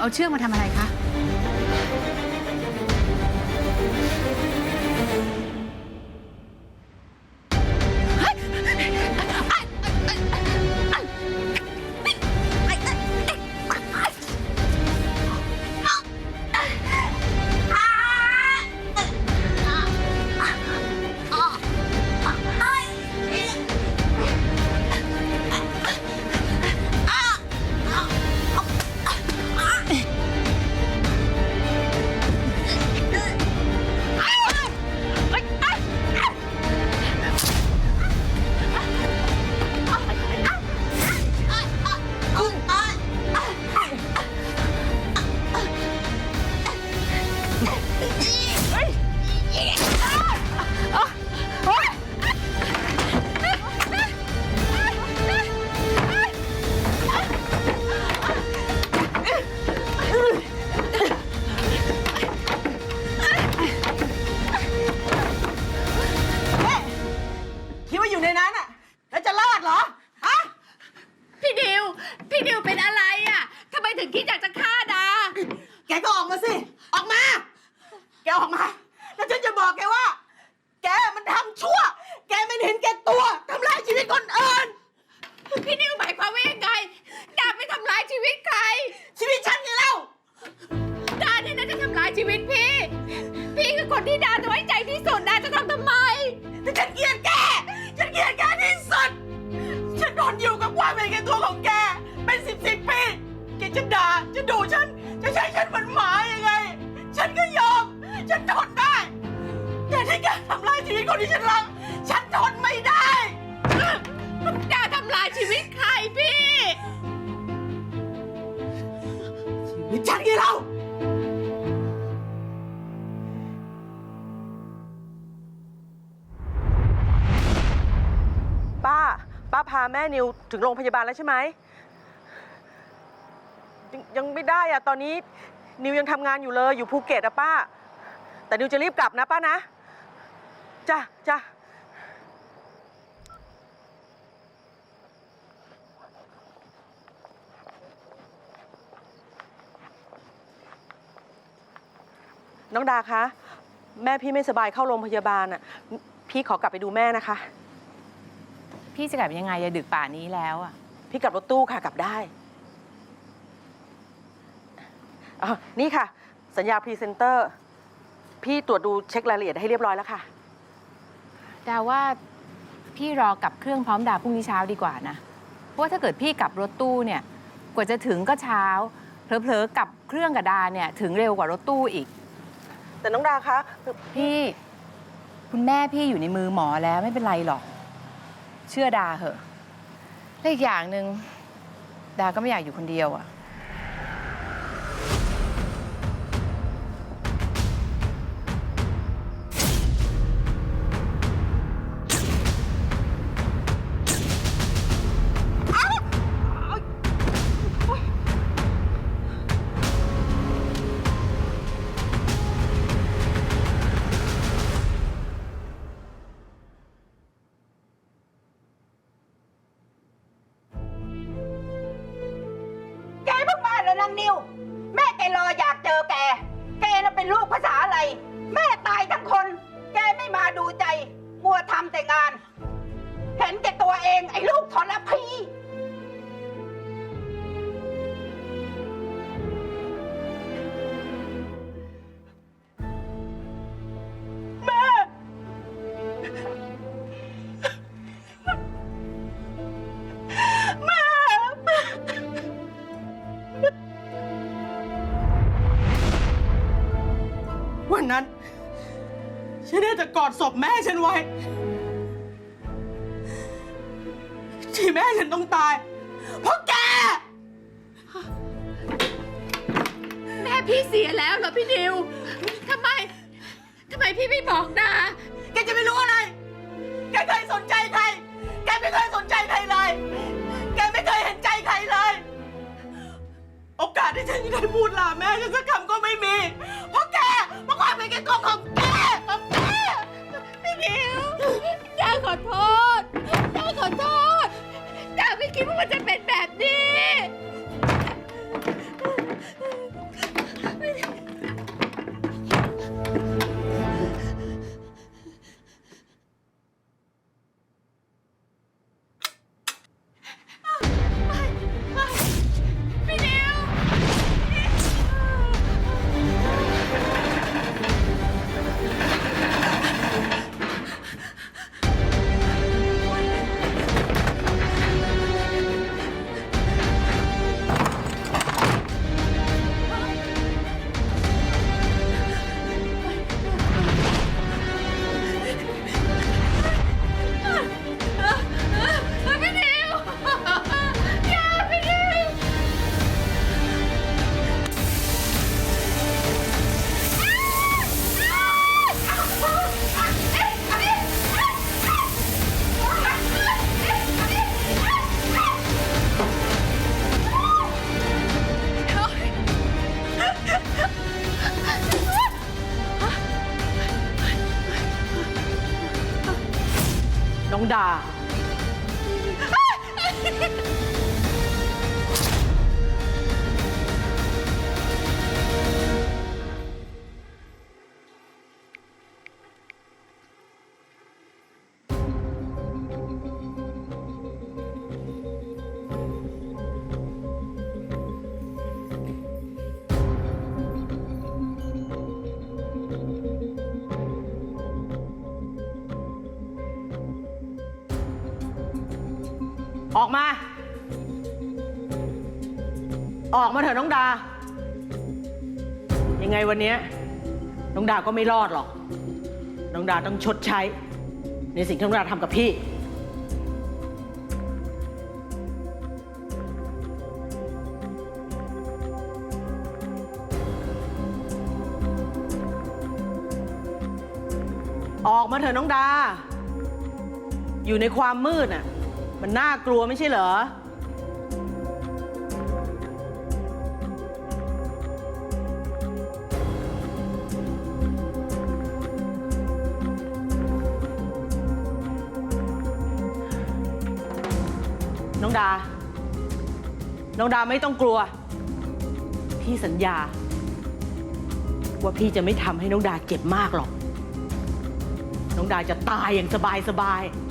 เอาเชือกมาทำอะไรคะ ออกมา แล้วฉันจะบอกแกว่า แกมันทำชั่ว แกไม่เห็นแกตัวทำลายชีวิตคนอื่น พี่นิวหมายความว่ายังไงดาไม่ทำร้ายชีวิตใคร ชีวิตฉันไงเล่าดาเนี่ยน่าจะทำร้ายชีวิตพี่ พี่คือคนที่ดาจะไว้ใจที่สุดดาจะทำทำไมแต่ฉันเกลียด พาแม่นิวถึงโรงพยาบาลแล้วใช่ไหมยังยังไม่ได้อะตอนนี้นิวยังทำงานอยู่เลยอยู่ภูเก็ตอะป้า แต่นิวจะรีบกลับนะป้านะจ้ะจ้ะน้องดาคะ แม่พี่ไม่สบายเข้าโรงพยาบาลอะพี่ขอกลับไปดูแม่นะคะ พี่จะกลับยังไงอะดึกป่านนี้แล้วอะพี่กลับรถตู้ค่ะกลับได้อะนี่ค่ะ สัญญาพรีเซนเตอร์ พี่ตรวจดูเช็ครายละเอียดให้เรียบร้อยแล้วค่ะ ดาว่าพี่รอกลับเครื่องพร้อมดาพรุ่งนี้เช้าดีกว่านะ เพราะว่าถ้าเกิดพี่กลับรถตู้เนี่ย กว่าจะถึงก็เช้า เผลอๆกลับเครื่องกับดาเนี่ยถึงเร็วกว่ารถตู้อีก แต่น้องดาคะ พี่ คุณแม่พี่อยู่ในมือหมอแล้วไม่เป็นไรหรอก เชื่อดาเหอะและอีกอย่างหนึ่งดาก็ไม่อยากอยู่คนเดียวอะำแต่งาน เห็นแกตัวเองไอ้ลูกทรพีแม่แม่วันนั้น ฉันได้แต่กอดศพแม่ฉันไว้ แม่ฉันต้องตาย เพราะแก แม่พี่เสียแล้วเหรอพี่นิวทำไมทำไมพี่ไม่บอกดาแกจะไม่รู้อะไร แกเคยสนใจใคร แกไม่เคยสนใจใครเลย แกไม่เคยเห็นใจใครเลย โอกาสที่ฉันจะได้พูดลาแม่ฉันสักคำก็ไม่มี เพราะแก เพราะความเป็นแกตัวของแกของแก พี่นิวดาขอโทษดาขอโทษดาไม่ คิดว่ามันจะเป็นแบบนี้ องดา ออกมา ออกมาเถอะน้องดา ยังไงวันเนี้ยน้องดาก็ไม่รอดหรอก น้องดาต้องชดใช้ ในสิ่งที่น้องดาทำกับพี่ ออกมาเถอะน้องดา อยู่ในความมืดน่ะ มันน่ากลัวไม่ใช่เหรอ น้องดา น้องดาไม่ต้องกลัว พี่สัญญา ว่าพี่จะไม่ทำให้น้องดาเจ็บมากหรอก น้องดาจะตายอย่างสบายสบายๆ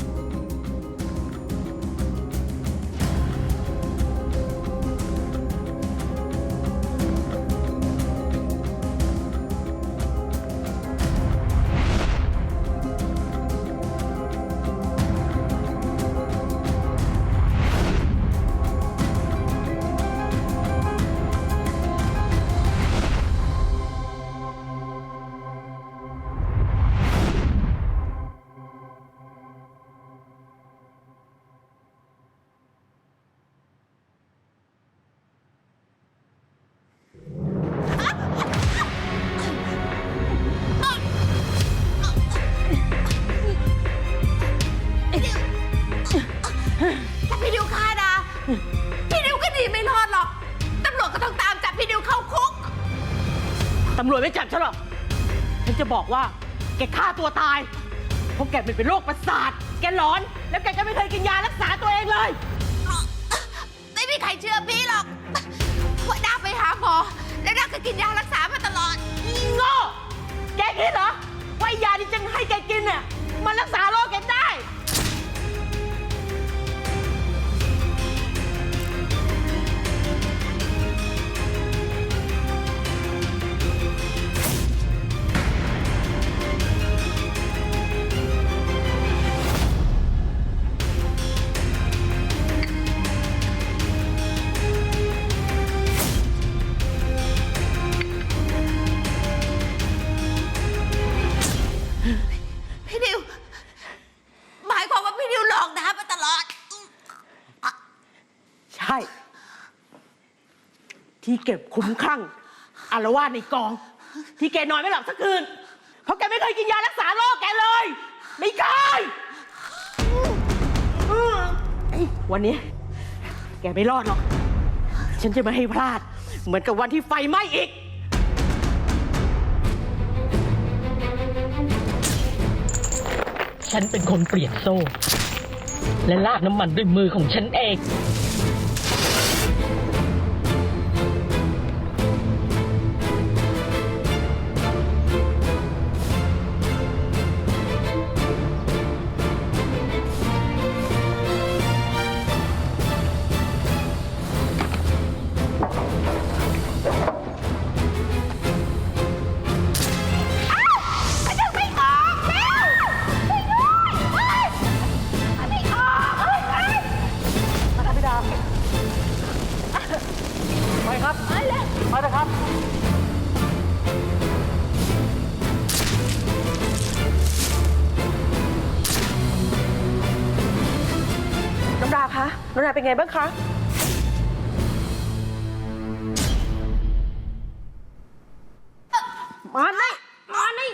พี่ดิวก็หนีไม่รอดหรอก ตำรวจก็ต้องตามจับพี่ดิวเข้าคุก ตำรวจไม่จับฉันหรอก ฉันจะบอกว่า แกฆ่าตัวตาย เพราะแกเป็นโรคประสาท แกหลอน แล้วแกก็ไม่เคยกินยารักษาตัวเองเลย ไม่มีใครเชื่อพี่หรอกว่าดาไปหาหมอ แล้วดาก็กินยารักษามาตลอดโง่ แกคิดเหรอว่ายาที่ฉันให้แกกินเนี่ยมันรักษาโรคแกได้ ที่เก็บคุ้มคลั่งอารวาสในกอง ที่แกนอนไม่หลับสักคืน เพราะแกไม่เคยกินยารักษาโรคแกเลย ไม่เคยวันนี้ แกไม่รอดหรอก ฉันจะไม่ให้พลาด เหมือนกับวันที่ไฟไหม้อีกฉันเป็นคนเปลี่ยนโซ่ และลาดน้ำมันด้วยมือของฉันเอง เป็นไงบ้างคะ มานี่มานี่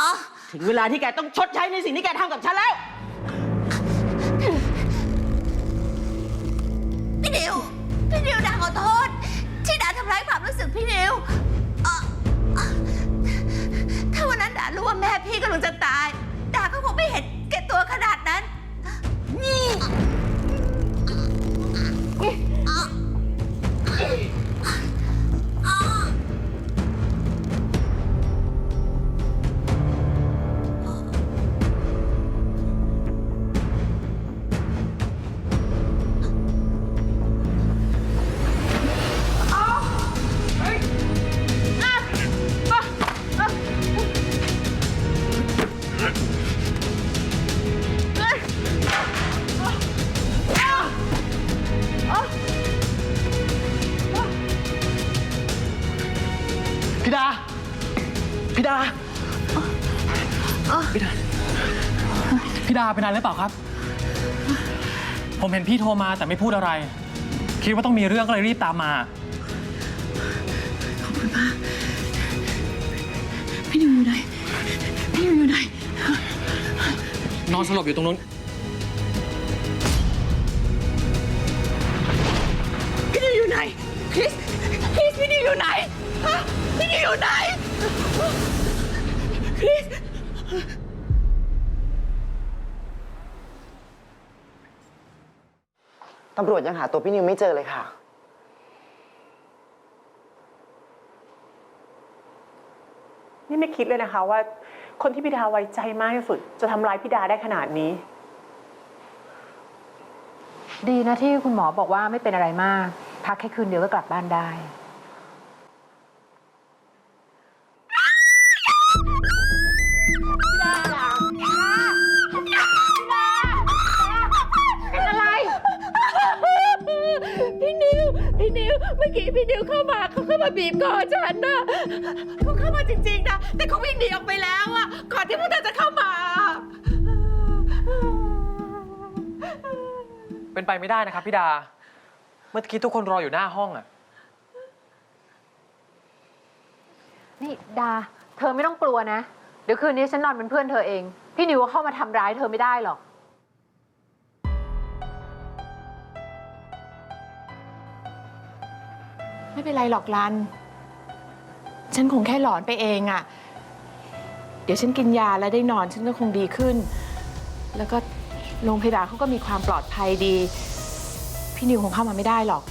อะถึงเวลาที่แกต้องชดใช้ในสิ่งที่แกทำกับฉันแล้ว พี่ดิว พี่ดิวดาขอโทษ ที่ดาทำร้ายความรู้สึกพี่ดิวเอ่อเอ่อถ้าวันนั้นดารู้ว่าแม่พี่กำลังจะตาย ดาก็คงไม่เห็นด 아. าเป็นอะไรหรือเปล่าครับ ผมเห็นพี่โทรมาแต่ไม่พูดอะไร คิดว่าต้องมีเรื่องก็เลยรีบตามมาพี่นิวอยู่ไหนพี่นิวอยู่ไหนนอนสลบอยู่ตรงนู้น พี่นิวอยู่ไหนคริสคริสพี่นิวอยู่ไหนฮะพี่นิวอยู่ไหนคริส ตำรวจยังหาตัวพี่นิวไม่เจอเลยค่ะ นี่ไม่คิดเลยนะคะว่า คนที่พี่ดาไว้ใจมากที่สุด จะทำร้ายพี่ดาได้ขนาดนี้ ดีนะที่คุณหมอบอกว่าไม่เป็นอะไรมาก พักแค่คืนเดียวก็กลับบ้านได้ เมื่อกี้พี่นิวเข้ามาเขาเข้ามาบีบคอฉันนะเขาเข้ามาจริง ๆ นะ แต่เขาวิ่งหนีออกไปแล้วอะก่อนที่พวกเธอจะเข้ามา เป็นไปไม่ได้นะครับพี่ดา เมื่อกี้ทุกคนรออยู่หน้าห้องอะนี่ดา เธอไม่ต้องกลัวนะ เดี๋ยวคืนนี้ฉันนอนเป็นเพื่อนเธอเอง พี่นิวเข้ามาทำร้ายเธอไม่ได้หรอก เป็นไรหรอกลัน ฉันคงแค่หลอนไปเองอะเดี๋ยวฉันกินยาแล้วได้นอนฉันก็คงดีขึ้น แล้วก็โรงพยาบาลเขาก็มีความปลอดภัยดี พี่นิวคงเข้ามาไม่ได้หรอก